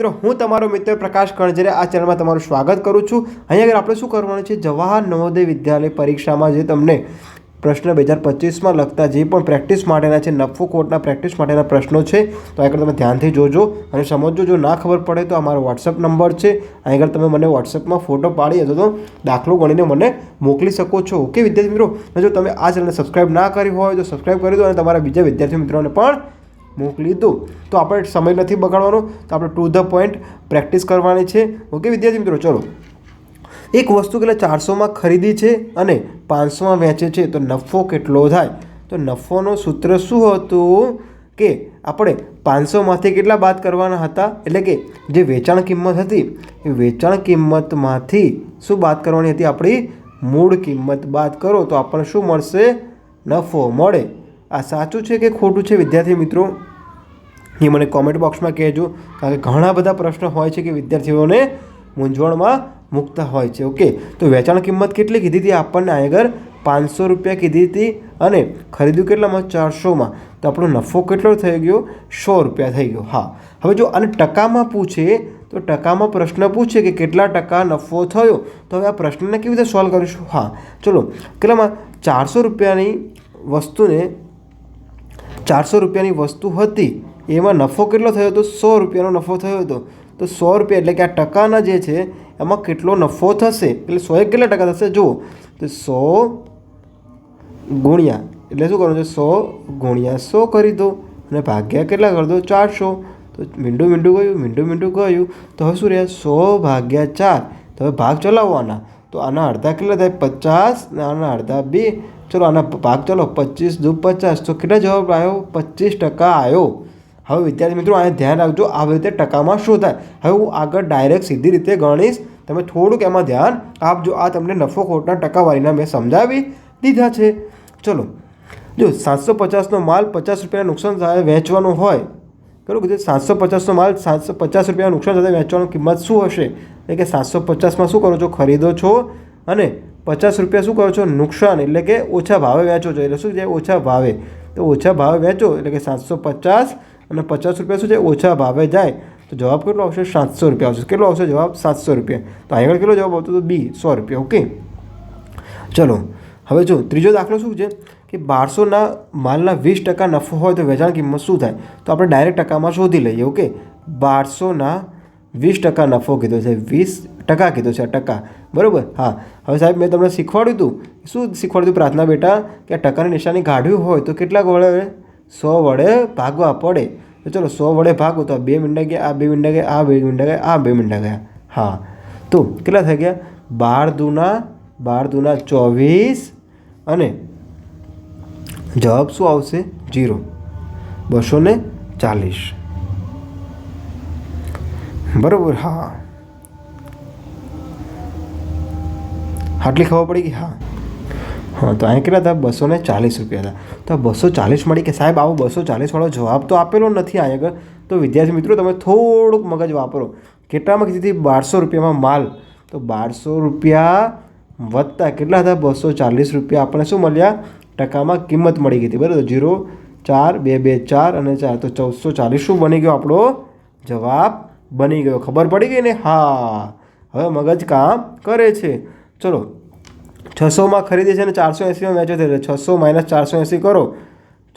મિત્રો, હું તમારો મિત્ર પ્રકાશ કણજરે આ ચેનલમાં તમારું સ્વાગત કરું છું. અહીંયા આગળ આપણે શું કરવાનું છે? જવાહર નવોદય વિદ્યાલય પરીક્ષામાં જે તમને પ્રશ્ન બે હજાર પચીસમાં લગતા જે પણ પ્રેક્ટિસ માટેના છે, નફો કોર્ટના પ્રેક્ટિસ માટેના પ્રશ્નો છે, તો આગળ તમે ધ્યાનથી જોજો. અને સમજજો જો ના ખબર પડે તો અમારો વોટ્સઅપ નંબર છે. અહીં આગળ તમે મને વોટ્સઅપમાં ફોટો પાડી અથવા તો દાખલો ગણીને મને મોકલી શકો છો. ઓકે, વિદ્યાર્થી મિત્રો? જો તમે આ ચેનલને સબસ્ક્રાઈબ ના કરી હોય તો સબસ્ક્રાઇબ કરી દો અને તમારા બીજા વિદ્યાર્થી મિત્રોને પણ મોકલી દો તો આપણે સમય નથી બગાડવાનો, તો આપણે ટુ ધ પોઈન્ટ પ્રેક્ટિસ કરવાની છે. ઓકે વિદ્યાર્થી મિત્રો, ચલો. એક વસ્તુ કેટલા ચારસોમાં ખરીદી છે અને પાંચસોમાં વેચે છે, તો નફો કેટલો થાય? તો નફોનું સૂત્ર શું હતું કે આપણે પાંચસોમાંથી કેટલા બાદ કરવાના હતા? એટલે કે જે વેચાણ કિંમત હતી, એ વેચાણ કિંમતમાંથી શું બાદ કરવાની હતી આપણી? મૂળ કિંમત બાદ કરો, તો આપણને શું મળશે? નફો મળે. આ સાચું છે કે ખોટું છે વિદ્યાર્થી મિત્રો? એ મને કોમેન્ટ બોક્સમાં કહેજો, કારણ કે ઘણા બધા પ્રશ્નો હોય છે કે વિદ્યાર્થીઓને મૂંઝવણમાં મૂકતા હોય છે. ઓકે તો વેચાણ કિંમત કેટલી કીધી હતી આપણને આગળ? પાંચસો રૂપિયા કીધી હતી અને ખરીદ્યું કેટલામાં? ચારસોમાં. તો આપણો નફો કેટલો થઈ ગયો? સો રૂપિયા થઈ ગયો. હા. હવે જો અને ટકામાં પૂછે, તો ટકામાં પ્રશ્ન પૂછે કે કેટલા ટકા નફો થયો? તો હવે આ પ્રશ્નને કેવી રીતે સોલ્વ કરીશું? હા. ચલો, કેટલામાં? ચારસો રૂપિયાની વસ્તુને, ચારસો રૂપિયાની વસ્તુ હતી. એમાં નફો કેટલો થયો હતો? સો રૂપિયાનો નફો થયો હતો. તો સો રૂપિયા એટલે કે આ ટકાના જે છે, એમાં કેટલો નફો થશે? એટલે સો એક કેટલા ટકા થશે? જુઓ. તો સો ગુણ્યા, એટલે શું કરવાનું છે? સો ગુણ્યા સો કરી દો અને ભાગ્યા કેટલા કરી દો? ચારસો. તો મીંડું મીંડું ગયું, મીંડું મીંડું ગયું. તો હવે શું રહ્યા? સો ભાગ્યા ચાર. તો હવે ભાગ ચલાવવાના. તો આના અડધા કેટલા થાય? પચાસ ને આના અડધા બે. ચલો આના ભાગ ચલો પચીસ દુ પચાસ. તો કેટલા જવાબ આવ્યો? પચીસ ટકા આવ્યો. હવે વિદ્યાર્થી મિત્રો, આને ધ્યાન રાખજો. આવી રીતે ટકામાં શું થાય? હવે હું આગળ ડાયરેક્ટ સીધી રીતે ગણીશ. તમે થોડુંક એમાં ધ્યાન આપજો. આ તમને નફો ખોટના ટકાવારીના મેં સમજાવી દીધા છે. ચલો. જો સાતસો પચાસનો માલ પચાસ રૂપિયાના નુકસાન સાથે વેચવાનો હોય, ખરું કીધું સાતસો પચાસનો માલ સાતસો પચાસ રૂપિયાના નુકસાન સાથે વેચવાની કિંમત શું હશે? એટલે કે સાતસો પચાસમાં શું કરો છો? ખરીદો છો. અને પચાસ રૂપિયા શું કરો છો? નુકસાન એટલે કે ઓછા ભાવે વેચો છો. એટલે શું છે ઓછા ભાવે. તો ઓછા ભાવે વેચો. એટલે કે સાતસો પચાસ અને પચાસ રૂપિયા શું છે ઓછા ભાવે જાય, તો જવાબ કેટલો આવશે? સાતસો રૂપિયા આવશે. કેટલો આવશે જવાબ? સાતસો રૂપિયા. તો આગળ કેટલો જવાબ આવતો તો બી, સો રૂપિયા. ઓકે? ચલો, હવે જો, ત્રીજો દાખલો શું છે? કે બારસોના માલના વીસ ટકા નફો હોય તો વેચાણ કિંમત શું થાય? તો આપણે ડાયરેક્ટ ટકામાં શોધી લઈએ, ઓકે? બારસોના વીસ ટકા નફો કીધો છે, વીસ ટકા કીધો છે ટકા. બરાબર? હા. હવે સાહેબ, મેં તમને શીખવાડ્યું હતું શું શીખવાડ્યું હતું પ્રાર્થના બેટા? કે ટકાની નિશાની કાઢવી હોય તો કેટલા વડે સો વડે ભાગવા પડે. તો ચલો સો વડે ભાગો તો બે મીંડા ગયા, આ બે મીંડા ગયા, આ બે મીંડા ગયા, આ બે મીંડા ગયા. હા. તો કેટલા થઈ ગયા? બાર દૂના બાર દૂના ચોવીસ અને જવાબ શું આવશે? જીરો. બસો ને ચાલીસ. બરાબર, હા. આટલી ખબર પડી ગઈ? હા. હા, તો અહીં કેટલા હતા? બસો ને ચાલીસ રૂપિયા હતા. તો બસો ચાલીસ મળી કે સાહેબ આવો બસો ચાલીસવાળો જવાબ તો આપેલો નથી આ આગળ. તો વિદ્યાર્થી મિત્રો તમે થોડુંક મગજ વાપરો. કેટલામાં કીધી બારસો રૂપિયામાં માલ. તો બારસો રૂપિયા વત્તા કેટલા હતા? બસો ચાલીસ રૂપિયા. આપણને શું મળ્યા? ટકામાં કિંમત મળી ગઈ હતી. બરાબર? જીરો ચાર, બે બે, ચાર અને ચાર. તો ચૌદસો ચાલીસ શું બની ગયો આપણો જવાબ? બની ગયો. ખબર પડી ગઈ ને? હા. હવે મગજ કામ કરે છે. ચલો છસોમાં ખરીદે છે અને ચારસો એંસીમાં વેચે છે, એટલે છસો માઇનસ ચારસો એંસી કરો.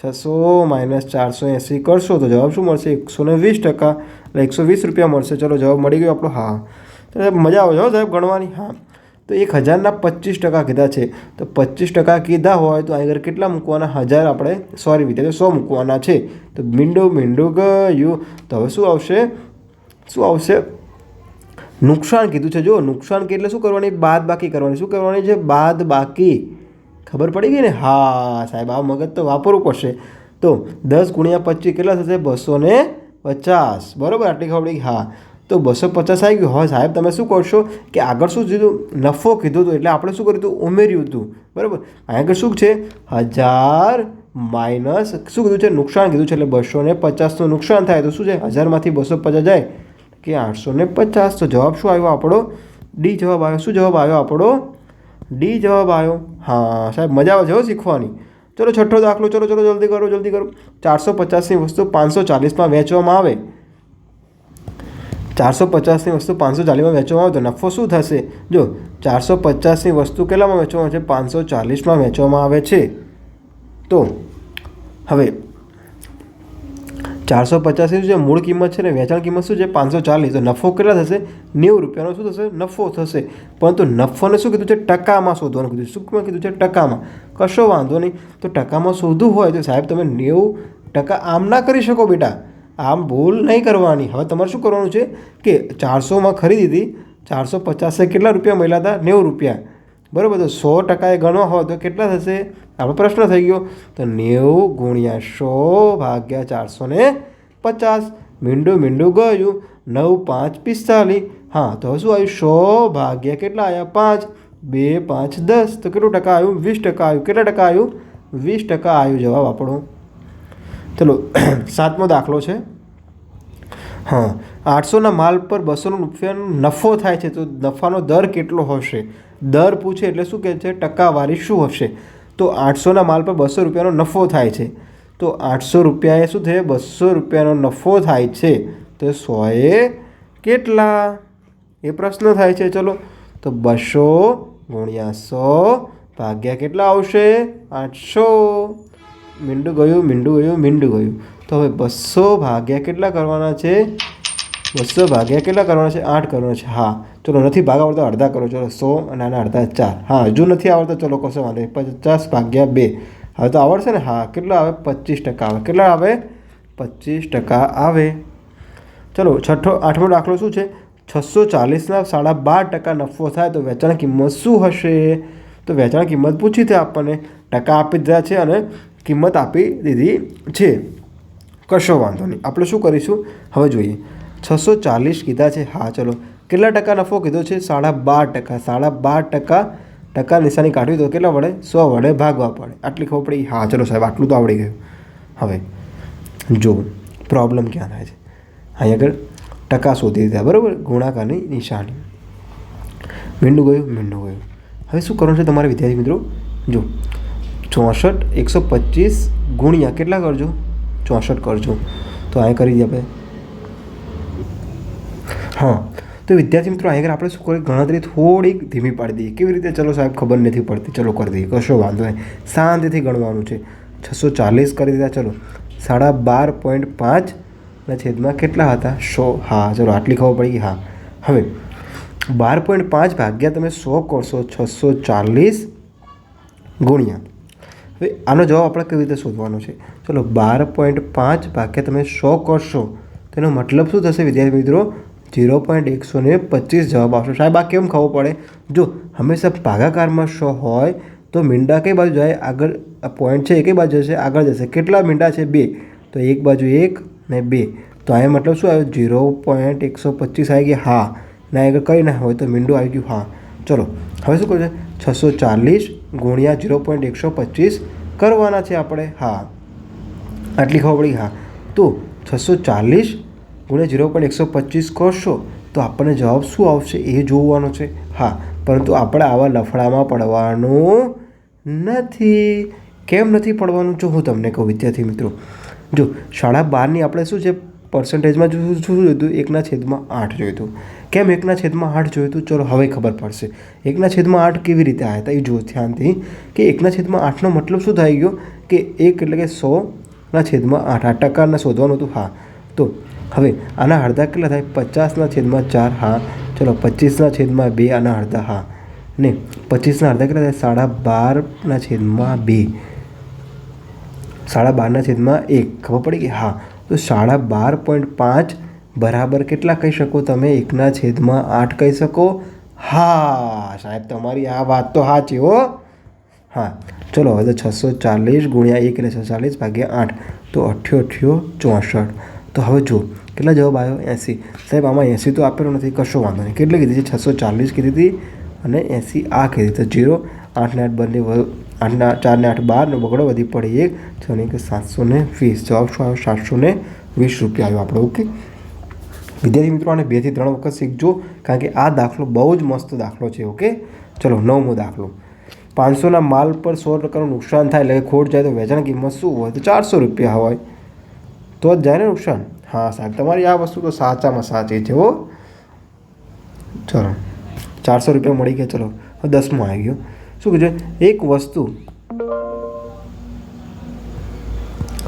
છસો માઇનસ ચારસો એંસી કરશો તો જવાબ શું મળશે? એકસો ને વીસ ટકા, એટલે એકસો વીસ રૂપિયા મળશે. ચલો, જવાબ મળી ગયો આપણો. હા. તો મજા આવે છે સાહેબ ગણવાની? હા. તો એક હજારના પચીસ ટકા કીધા છે. તો પચીસ ટકા કીધા હોય તો આગળ કેટલા મૂકવાના? હજાર આપણે, સોરી વિદ્યાર્થી સો મૂકવાના છે. તો મીંડું મીંડું ગયું. તો હવે શું આવશે? શું આવશે? નુકસાન કીધું છે. જો નુકસાન કે એટલે શું કરવાની? બાદ બાકી કરવાની. શું કરવાની? છે બાદ બાકી. ખબર પડી ગઈ ને? હા, સાહેબ, આ મગજ તો વાપરવું પડશે. તો દસ ગુણ્યા પચીસ કેટલા થશે? બસો ને પચાસ. બરાબર? આટલી ખબર હા. તો બસો પચાસ આવી ગયું. હવે સાહેબ, તમે શું કરશો કે આગળ શું કીધું? નફો કીધું હતું એટલે આપણે શું કર્યું હતું? ઉમેર્યું હતું. બરાબર? આગળ શું છે? હજાર માઇનસ શું કીધું છે? નુકસાન કીધું છે. એટલે બસો ને પચાસનું નુકસાન થાય તો શું છે? હજારમાંથી બસો પચાસ જાય. કે આઠસો ને પચાસ? તો જવાબ શું આવ્યો આપણો? ડી જવાબ આવ્યો. શું જવાબ આવ્યો આપણો? ડી જવાબ આવ્યો. હા, સાહેબ, મજા આવે છે હો શીખવાની. ચલો, છઠ્ઠો દાખલો. ચલો ચલો, જલ્દી કરો જલ્દી કરો. ચારસો પચાસની વસ્તુ પાંચસો ચાલીસમાં વેચવામાં આવે. ચારસો પચાસની વસ્તુ પાંચસો ચાલીસમાં વેચવામાં આવે તો નફો શું થશે? જો, ચારસો પચાસની વસ્તુ કેટલામાં વેચવામાં આવે છે? પાંચસો ચાલીસમાં વેચવામાં આવે છે. તો, હવે ચારસો પચાસની જે મૂળ કિંમત છે ને, વેચાણ કિંમત શું છે? પાંચસો ચાલીસ. તો નફો કેટલા થશે? નેવું રૂપિયાનો શું થશે? નફો થશે. પરંતુ નફોને શું કીધું છે? ટકામાં શોધવાનું કીધું શું કીધું છે ટકામાં. કશો વાંધો નહીં. તો ટકામાં શોધવું હોય તો સાહેબ તમે નેવું ટકા આમ ના કરી શકો બેટા. આમ ભૂલ નહીં કરવાની. હવે તમારે શું કરવાનું છે? કે ચારસોમાં ખરીદી હતી. ચારસો પચાસે કેટલા રૂપિયા મળ્યા હતા? નેવું રૂપિયા. બરાબર, તો સો ટકાએ ગણવા હોય તો કેટલા થશે? આપણો પ્રશ્ન થઈ ગયો. તો નેવું ગુણ્યા સો ભાગ્યા ચારસો ને પચાસ. મીંડું મીંડું ગયું. નવ પાંચ પિસ્તાલીસ. હા, તો શું આવ્યું? સો ભાગ્યા કેટલા આવ્યા? પાંચ. બે પાંચ દસ. તો કેટલું ટકા આવ્યું? વીસ ટકા આવ્યું. કેટલા ટકા આવ્યું? વીસ ટકા આવ્યું. જવાબ આપણો. ચલો, સાતમો દાખલો છે. હા, આઠસોના માલ પર બસોનો રૂપિયાનો નફો થાય છે. તો નફાનો દર કેટલો હશે? દર પૂછે એટલે શું કહે છે? ટકાવારી શું હશે? તો આઠસોના માલ પર બસો રૂપિયાનો નફો થાય છે. તો આઠસો રૂપિયાએ શું થાય? બસો રૂપિયાનો નફો થાય છે. તો સોએ કેટલા? એ પ્રશ્ન થાય છે. ચલો. તો બસો ગુણ્યા સો ભાગ્યા કેટલા આવશે? આઠસો. મીંડું ગયું મીંડું ગયું મીંડું ગયું. તો હવે બસો ભાગ્યા કેટલા કરવાના છે? બસો ભાગ્યા કેટલા કરવાના છે? આઠ કરવાના છે. હા. ચલો, નથી ભાગ આવડતા અડધા કરો. ચલો, સો અને આના અડધા ચાર. હા, હજુ નથી આવડતા. ચલો કશો વાંધો પચાસ ભાગ્યા બે. હવે તો આવડશે ને? હા. કેટલા આવે? પચીસ ટકા આવે. કેટલા આવે? પચીસ ટકા આવે. ચલો, છઠ્ઠો, આઠમો દાખલો શું છે? છસો ચાલીસના સાડા બાર ટકા નફો થાય તો વેચાણ કિંમત શું હશે? તો વેચાણ કિંમત પૂછી છે આપણને. ટકા આપી દીધા છે અને કિંમત આપી દીધી છે. કશો વાંધો નહીં. આપણે શું કરીશું? હવે જોઈએ. છસો ચાલીસ કીધા છે. હા, ચલો. કેટલા ટકા નફો કીધો છે? સાડા બાર ટકા. સાડા બાર ટકા ટકા નિશાની કાઢવી તો કેટલા વડે? સો વડે ભાગવા પડે. આટલી ખબર પડી. હા, ચલો સાહેબ, આટલું તો આવડી ગયું. હવે જો પ્રોબ્લેમ ક્યાં થાય છે? અહીં આગળ ટકા શોધી દીધા. બરાબર? ગુણાકારની નિશાની. મીંડું ગયું? મીંડું ગયું. હવે શું કરવાનું છે તમારે વિદ્યાર્થી મિત્રો? જો, ચોસઠ, એકસો પચીસ ગુણ્યા કેટલા કરજો? ચોસઠ કરજો. તો અહીં કરી દઈએ આપણે. હા. તો વિદ્યાર્થી મિત્રો આગળ આપણે શું કરીએ? ગણતરી થોડીક ધીમી પાડી દઈએ. કેવી રીતે? ચલો સાહેબ, ખબર નથી પડતી. ચલો કરી દઈએ. કશો વાંધો નહીં. શાંતિથી ગણવાનું છે. છસો ચાલીસ કરી દીધા. ચલો. સાડા બાર પોઈન્ટ પાંચ ના છેદમાં કેટલા હતા? સો. હા, ચલો, આટલી ખબર પડી હા. હવે, બાર પોઈન્ટ પાંચ ભાગ્યા તમે સો કરશો છસો ચાલીસ ગુણ્યા. હવે, આનો જવાબ આપણે કેવી રીતે શોધવાનો છે? ચલો, બાર પોઈન્ટ પાંચ ભાગ્યા તમે સો કરશો. તેનો મતલબ શું થશે વિદ્યાર્થી મિત્રો? ઝીરો પોઈન્ટ એકસો ને પચીસ જવાબ આવશે. સાહેબ, આ કેમ ખબર પડે? જો હંમેશા ભાગાકારમાં સો હોય, તો મીંડા કઈ બાજુ જાય? આગળ પોઈન્ટ છે એ કઈ બાજુ જશે આગળ જશે. કેટલા મીંડા છે? બે. તો એક બાજુ એક ને બે. તો અહીંયા મતલબ શું આવ્યું? ઝીરો પોઈન્ટ એકસો પચીસ આવી ગયા. હા. ને આગળ કંઈ ના હોય, તો મીંડું આવી ગયું. હા. ચલો. હવે શું કરશે છસો ચાલીસ ગુણ્યા ઝીરો પોઈન્ટ એકસો પચીસ કરવાના છે આપણે. હા. આટલી ખબર પડી? હા. તો છસો ચાલીસ ગુણ્યા ઝીરો પોઈન્ટ એકસો પચીસ કરશો, તો આપણને જવાબ શું આવશે? એ જોવાનો છે. હા, પરંતુ આપણે આવા લફડામાં પડવાનું નથી. કેમ નથી પડવાનું? જો હું તમને કહું, વિદ્યાર્થી મિત્રો. જો, શાળા બારની આપણે શું છે? પર્સન્ટેજમાં શું જોયું હતું? એકના છેદમાં આઠ જોયું હતું. કેમ એકના છેદમાં આઠ જોયું હતું? ચલો, હવે ખબર પડશે. એકના છેદમાં આઠ કેવી રીતે આવ્યા હતા? એ જો ધ્યાનથી. કે એકના છેદમાં આઠનો મતલબ શું થઈ ગયો? કે એક એટલે કે સોના છેદમાં આઠ. આ ટકાના શોધવાનું હતું. હા, તો હવે આના અડધા કેટલા થાય? પચાસના છેદમાં ચાર, હા. ચલો, પચીસના છેદમાં બે, આના અડધા, હા. ને પચીસના અડધા કેટલા થાય? સાડા બારના છેદમાં બે. સાડા બારના છેદમાં એક. ખબર પડી કે હા. તો સાડા બાર પોઈન્ટ પાંચ બરાબર કેટલા કહી શકો તમે? એકના છેદમાં આઠ કહી શકો? હા, સાહેબ, તમારી આ વાત તો સાચી, હો. હા. ચલો, હવે છસો ચાલીસ ગુણ્યા એક એટલે છસો ચાલીસ ભાગ્યા આઠ. તો અઠ્યો અઠ્યો ચોસઠ. તો હવે જો કેટલા જવાબ આવ્યો? એંસી. સાહેબ, આમાં એંસી તો આપેલો નથી, કશો વાંધો નહીં. કેટલી કીધી છે? છસો ચાલીસ કીધી હતી અને એંસી આ કીધી તો જીરો આઠને આઠ બંને આઠના ચારને આઠ બાર ને બગડો, વધી પડી એક, છ ને કે સાતસો ને વીસ. જવાબ શું આવ્યો? સાતસો ને વીસ રૂપિયા આવ્યો આપણે. ઓકે? વિદ્યાર્થી મિત્રો, આને બેથી ત્રણ વખત શીખજો, કારણ કે આ દાખલો બહુ જ મસ્ત દાખલો છે, ઓકે? ચલો, નવમો દાખલો. પાંચસોના માલ પર સો ટકાનું નુકસાન થાય એટલે ખોટ જાય તો વેચાણ કિંમત શું હોય? તો ચારસો રૂપિયા હોય. તો જ જાય ને નુકસાન. હા, સાહેબ, તમારી આ વસ્તુ તો સાચામાં સાચી છે, હો. ચલો, ચારસો રૂપિયા મળી ગયા, ચલો. દસમો આવી ગયો. શું કહેજો એક વસ્તુ.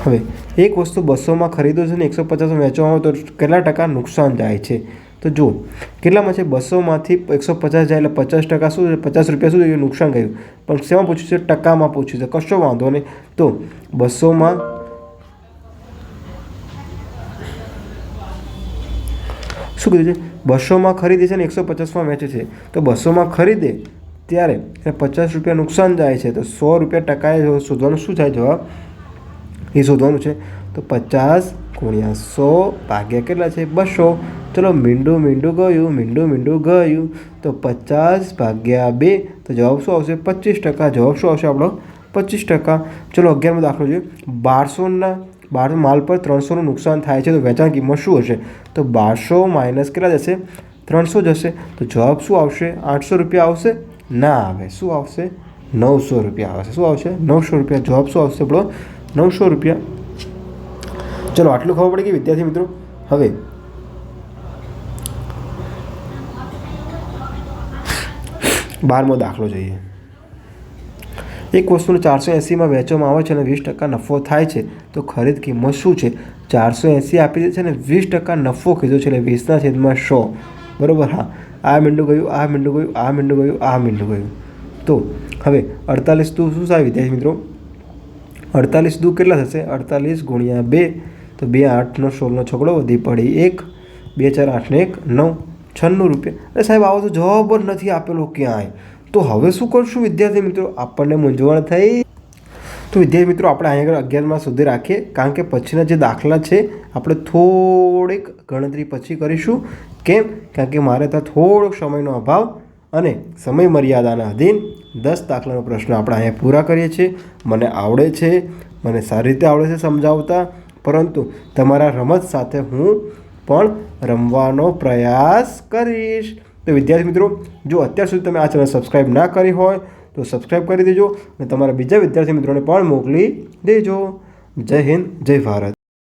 હવે, એક વસ્તુ બસોમાં ખરીદો છો ને, એકસો પચાસમાં વેચવામાં આવે તો કેટલા ટકા નુકસાન જાય છે? તો જુઓ, કેટલામાં છે? બસોમાંથી એકસો પચાસ જાય એટલે પચાસ ટકા શું પચાસ રૂપિયા શું થયું નુકસાન ગયું પણ શેમાં પૂછ્યું છે? ટકામાં પૂછ્યું છે. કશો વાંધો નહીં. તો બસોમાં શું કીધું છે? બસોમાં ખરીદે છે ને એકસો પચાસમાં વેચે છે. તો બસોમાં ખરીદે ત્યારે એને પચાસ રૂપિયા નુકસાન જાય છે. તો સો રૂપિયા ટકાએ શોધવાનું શું થાય જવાબ? એ શોધવાનું છે. તો પચાસ ગુણ્યા સો ભાગ્યા કેટલા છે? બસો. ચલો મીંડું મીંડું ગયું, મીંડું મીંડું ગયું. તો પચાસ ભાગ્યા બે, તો જવાબ શું આવશે? પચીસ ટકા. જવાબ શું આવશે આપણો? પચીસ ટકા. ચલો અગિયારમો દાખલો જોઈએ. બારસોના બાર માલ પર ત્રણસોનું નુકસાન થાય છે, તો વેચાણ કિંમત શું હશે? તો બારસો માઇનસ કેટલા જશે? ત્રણસો જશે તો જવાબ શું આવશે? આઠસો રૂપિયા આવશે? ના આવે. શું આવશે? નવસો રૂપિયા આવશે શું આવશે? નવસો રૂપિયા. જવાબ શું આવશે આપણો નવસો રૂપિયા. ચલો, આટલું ખબર પડી કે વિદ્યાર્થી મિત્રો. હવે બારમો દાખલો જોઈએ. એક વસ્તુને ચારસો એંસીમાં વેચવામાં આવે છે અને વીસ ટકા નફો થાય છે, તો ખરીદ કિંમત શું છે? ચારસો એંસી આપી દે છે અને વીસ ટકા નફો કીધો છે એટલે વીસના છેદમાં સો. બરાબર? હા. આ મીંડું ગયું, આ મીંડું ગયું, આ મીંડું ગયું, આ મીંડું ગયું. તો હવે અડતાલીસ તું શું થાય વિદ્યાર્થી મિત્રો? અડતાલીસ દુ કેટલા થશે? અડતાલીસ ગુણ્યા બે, તો બે આઠનો સોળનો છોકડો વધી પડી એક, બે ચાર આઠને એક, નવ, છન્નું રૂપિયા. અરે સાહેબ, આવો તો જવાબ જ નથી આપેલો ક્યાંય. તો હવે શું કરશું વિદ્યાર્થી મિત્રો? આપણને મૂંઝવણ થઈ. તો વિદ્યાર્થી મિત્રો, આપણે અહીંયા આગળ અગિયારમાં સુધી રાખીએ. કારણ કે પછીના જે દાખલા છે, આપણે થોડીક ગણતરી પછી કરીશું. કેમ? કારણ કે મારે ત્યાં થોડોક સમયનો અભાવ અને સમય મર્યાદાના અધીન દસ દાખલાનો પ્રશ્ન આપણે અહીંયા પૂરા કરીએ છીએ. મને આવડે છે, મને સારી રીતે આવડે છે સમજાવતા. પરંતુ તમારા રમત સાથે હું પણ રમવાનો પ્રયાસ કરીશ. તો વિદ્યાર્થી મિત્રો, જો અત્યાર સુધી તમે આ ચેનલ સબસ્ક્રાઈબ ના કરી હોય, તો સબસ્ક્રાઈબ કરી દેજો અને તમારા બીજા વિદ્યાર્થી મિત્રોને પણ મોકલી દેજો. જય હિન્દ, જય ભારત.